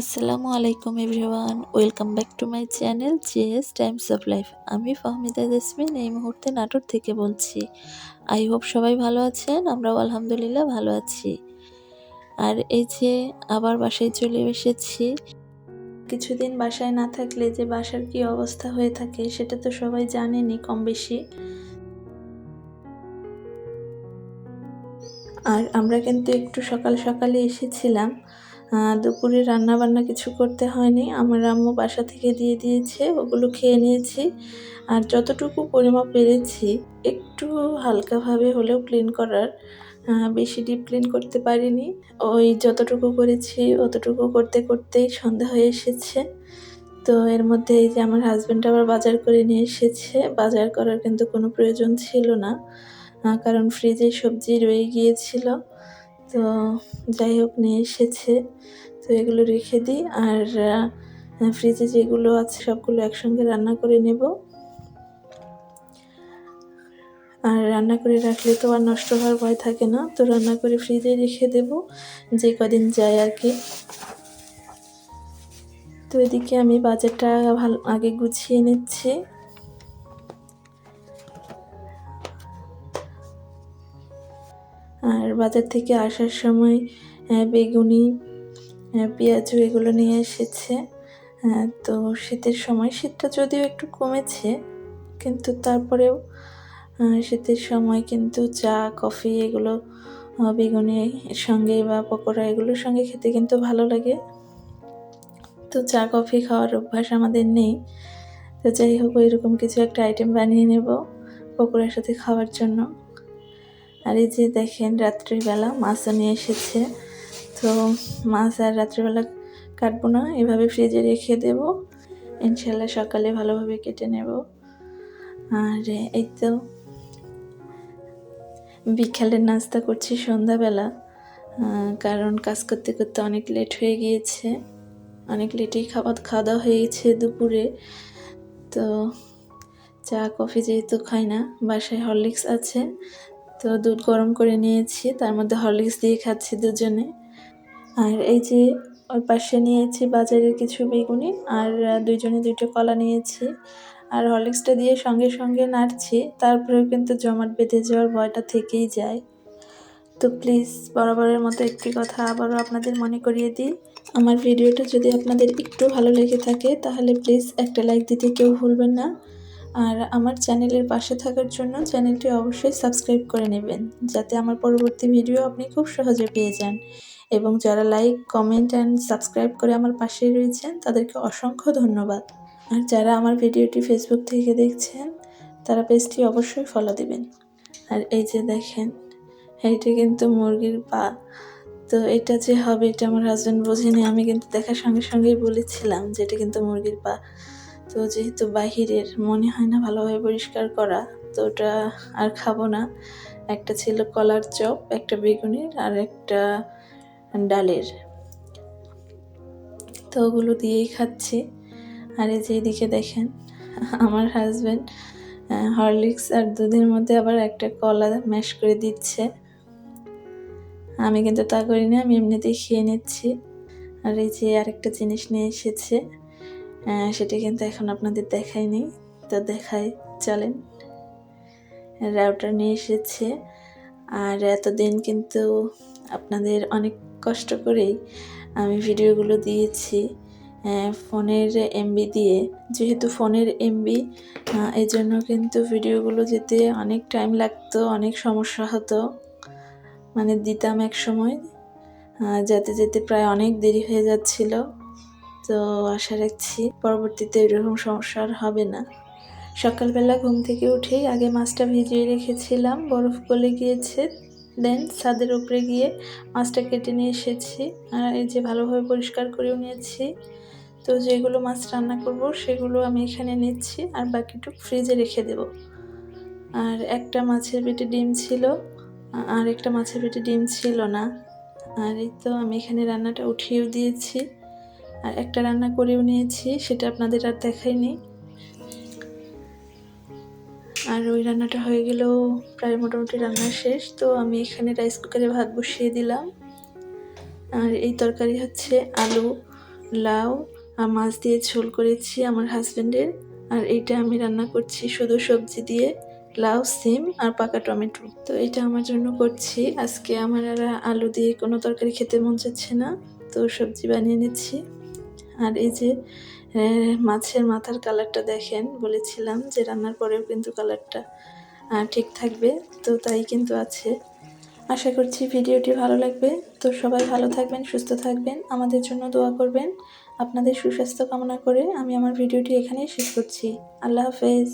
আসসালামু আলাইকুম everyone, welcome back to my channel GS times of life. আমি Fahmida jasmine এই মুহূর্তে নাটোর থেকে বলছি। আই হোপ সবাই ভালো আছেন, আমরাও আলহামদুলিল্লাহ ভালো আছি। আর এই যে আবার বাসায় চলে এসেছি। কিছুদিন বাসায় না থাকলে যে বাসার কি অবস্থা হয়ে থাকে সেটা তো সবাই জানেনি কম বেশি। আর আমরা কিন্তু একটু সকাল সকালে এসেছিলাম। দুপুরে রান্না বান্না কিছু করতে হয়নি। আমার আম্মু বাসা থেকে দিয়ে দিয়েছে, ওগুলো খেয়ে নিয়েছি। আর যতটুকু পরিমাপ পেরেছি, একটু হালকাভাবে হলেও ক্লিন করার বেশি ডিপ ক্লিন করতে পারিনি। ওই যতটুকু করেছি, অতটুকু করতে করতেই সন্ধ্যা হয়ে এসেছে। তো এর মধ্যে এই যে আমার হাজব্যান্ড আবার বাজার করে নিয়ে এসেছে, বাজার করার কিন্তু কোনো প্রয়োজন ছিল না কারণ ফ্রিজে সবজি রয়ে গিয়েছিল। তো যাই হোক, নিয়ে এসেছে। তো এগুলো রেখে দিই আর ফ্রিজে যেগুলো আছে সবগুলো একসঙ্গে রান্না করে নেব। আর রান্না করে রাখলে তো আর নষ্ট হওয়ার ভয় থাকে না। তো রান্না করে ফ্রিজে রেখে দেব, যে কদিন যায় আর কি। তো এদিকে আমি বাজারটা ভালো, আগে গুছিয়ে নিচ্ছি। আর বাজার থেকে আসার সময় বেগুনি পেঁয়াজু এগুলো নিয়ে এসেছে। তো শীতের সময়, শীতটা যদিও একটু কমেছে, কিন্তু তারপরেও শীতের সময় কিন্তু চা, কফি এগুলো বেগুনির সঙ্গে বা পকোড়া এগুলোর সঙ্গে খেতে কিন্তু ভালো লাগে। তো চা, কফি খাওয়ার অভ্যাস আমাদের নেই। তো যাই হোক এরকম কিছু একটা আইটেম বানিয়ে নেব পকোড়ার সাথে খাওয়ার জন্য। আর এই যে দেখেন রাত্রিবেলা মাছও নিয়ে এসেছে। তো মাছ আর রাত্রিবেলা কাটবো না, এভাবে ফ্রিজে রেখে দেব। ইনশাল্লাহ সকালে ভালোভাবে কেটে নেব। আর এই তো বিকালের নাস্তা করছি সন্ধ্যাবেলা কারণ কাজ করতে করতে অনেক লেট হয়ে গিয়েছে। অনেক লেটেই খাবার খাওয়া দাওয়া হয়ে গেছে দুপুরে। তো চা, কফি যেহেতু খাই না, বাসায় হরলিক্স আছে তো দুধ গরম করে নিয়েছি, তার মধ্যে হরলিক্স দিয়ে খাচ্ছি দুজনে। আর এই যে ওই পাশে নিয়েছি বাজারের কিছু বেগুনি, আর দুইজনে দুইটা কলা নিয়েছি। আর হরলিক্সটা দিয়ে সঙ্গে সঙ্গে নাড়ছি, তারপরেও কিন্তু জমাট বেঁধে যাওয়ার ভয়টা থেকেই যায়। তো প্লিজ বরাবরের মতো একটি কথা আবারও আপনাদের মনে করিয়ে দিই। আমার ভিডিওটা যদি আপনাদের একটু ভালো লেগে থাকে, তাহলে প্লিজ একটা লাইক দিতে কেউ ভুলবেন না। আর আমার চ্যানেলের পাশে থাকার জন্য চ্যানেলটি অবশ্যই সাবস্ক্রাইব করে নেবেন, যাতে আমার পরবর্তী ভিডিও আপনি খুব সহজে পেয়ে যান। এবং যারা লাইক, কমেন্ট অ্যান্ড সাবস্ক্রাইব করে আমার পাশেই রয়েছেন, তাদেরকে অসংখ্য ধন্যবাদ। আর যারা আমার ভিডিওটি ফেসবুক থেকে দেখছেন, তারা পেজটি অবশ্যই ফলো দিবেন। আর এই যে দেখেন, এইটা কিন্তু মুরগির পা। তো এটা যে হবে, এটা আমার হাজব্যান্ড বোঝেনি, আমি কিন্তু দেখার সঙ্গে সঙ্গেই বলেছিলাম যে এটা কিন্তু মুরগির পা। তো যেহেতু বাহিরের মনে হয় না ভালোভাবে পরিষ্কার করা, তো ওটা আর খাব না। একটা ছিল কলার চপ, একটা বেগুনের আর একটা ডালের। তো ওগুলো দিয়েই খাচ্ছি। আর এই যে এদিকে দেখেন, আমার হাজব্যান্ড হরলিক্স আর দুধের মধ্যে আবার একটা কলা ম্যাশ করে দিচ্ছে। আমি কিন্তু তা করি না, আমি এমনিতেই খেয়ে নিচ্ছি। আর এই যে আরেকটা জিনিস নিয়ে এসেছে। সেটা কিন্তু এখন আপনাদের দেখায়নি তো দেখাই, চলেন। রাউটার নিয়ে এসেছে। আর এতদিন কিন্তু আপনাদের অনেক কষ্ট করেই আমি ভিডিওগুলো দিয়েছি। ফোনের এমবি দিয়ে। যেহেতু ফোনের এমবি এই জন্য কিন্তু ভিডিওগুলো যেতে অনেক টাইম লাগতো, অনেক সমস্যা হতো। মানে দিতাম এক সময় যেতে যেতে প্রায় অনেক দেরি হয়ে যাচ্ছিল। তো আশা রাখছি পরবর্তীতে এরকম সমস্যা আর হবে না। সকালবেলা ঘুম থেকে উঠেই আগে মাছটা ভিজিয়ে রেখেছিলাম, বরফ গলে গিয়েছে। দেন ছাদের উপরে গিয়ে মাছটা কেটে নিয়ে এসেছি। আর এই যে ভালোভাবে পরিষ্কার করেও নিয়েছি। তো যেগুলো মাছ রান্না করব সেগুলো আমি এখানে নিচ্ছি আর বাকিটুক ফ্রিজে রেখে দেব। আর একটা মাছের পেটে ডিম ছিল, আর একটা মাছের পেটে ডিম ছিল না। আর এই তো আমি এখানে রান্নাটা উঠিয়েও দিয়েছি। আর একটা রান্না করেও নিয়েছি, সেটা আপনাদের আর দেখাইনি। আর ওই রান্নাটা হয়ে গেলেও প্রায় মোটামুটি রান্না শেষ। তো আমি এখানে রাইস কুকারে ভাত বসিয়ে দিলাম। আর এই তরকারি হচ্ছে আলু, লাউ আর মাছ দিয়ে ঝোল করেছি আমার হাজব্যান্ডের আর এইটা আমি রান্না করছি শুধু সবজি দিয়ে, লাউ, সিম আর পাকা টমেটো। তো এটা আমার জন্য করছি। আজকে আমার আর আলু দিয়ে কোনো তরকারি খেতে মন যাচ্ছে না। তো সবজি বানিয়ে নিচ্ছি। আর এই যে মাছের মাথার কালারটা দেখেন, বলেছিলাম যে রান্নার পরেও কিন্তু কালারটা ঠিক থাকবে, তো তাই কিন্তু আছে। আশা করছি ভিডিওটি ভালো লাগবে, তো সবাই ভালো থাকবেন, সুস্থ থাকবেন, আমাদের জন্য দোয়া করবেন, আপনাদের সুস্বাস্থ্য কামনা করে আমি আমার ভিডিওটি এখানেই শেষ করছি। আল্লাহ হাফেজ।